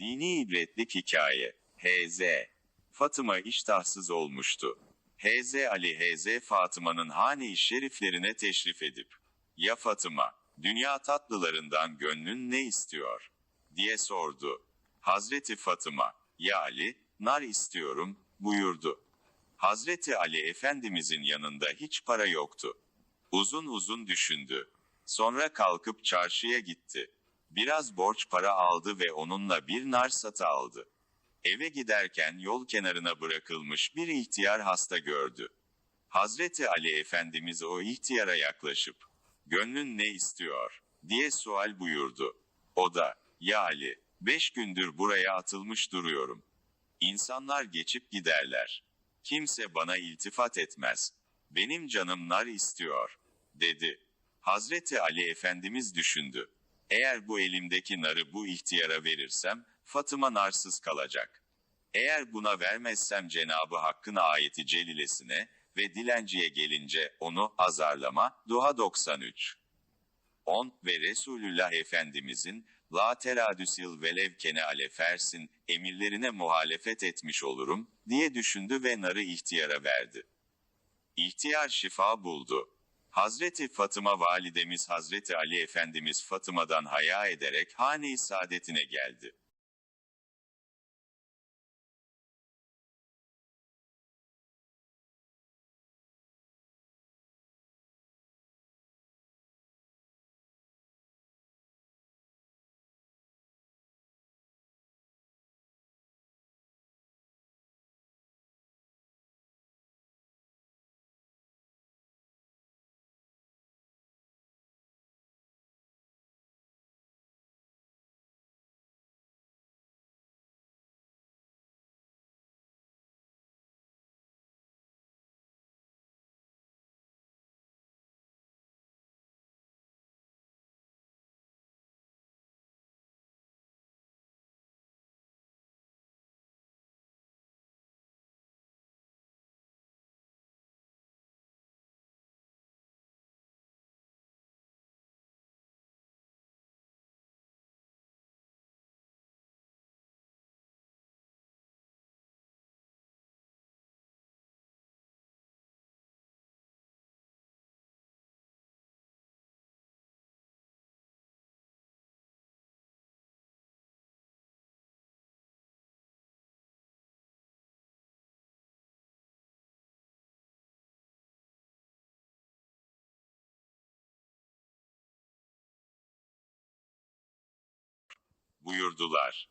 Dini ibretlik hikaye. H.Z. Fatıma iştahsız olmuştu. H.Z. Ali H.Z. Fatıma'nın hane-i şeriflerine teşrif edip, ya Fatıma, dünya tatlılarından gönlün ne istiyor? diye sordu. Hazreti Fatıma, ya Ali, nar istiyorum, buyurdu. Hazreti Ali Efendimizin yanında hiç para yoktu. Uzun uzun düşündü. Sonra kalkıp çarşıya gitti. Biraz borç para aldı ve onunla bir nar satı aldı. Eve giderken yol kenarına bırakılmış bir ihtiyar hasta gördü. Hazreti Ali Efendimiz o ihtiyara yaklaşıp, gönlün ne istiyor, diye sual buyurdu. O da, ya Ali, beş gündür buraya atılmış duruyorum. İnsanlar geçip giderler. Kimse bana iltifat etmez. Benim canım nar istiyor, dedi. Hazreti Ali Efendimiz düşündü. Eğer bu elimdeki narı bu ihtiyara verirsem, Fatıma narsız kalacak. Eğer buna vermezsem Cenabı Hakk'ın ayeti celilesine ve dilenciye gelince onu azarlama, Duha 93. 10 ve Resulullah Efendimizin La teradüsil velev kene alefersin emirlerine muhalefet etmiş olurum diye düşündü ve narı ihtiyara verdi. İhtiyar şifa buldu. Hazreti Fatıma validemiz Hazreti Ali Efendimiz Fatıma'dan haya ederek hane-i saadetine geldi. Buyurdular.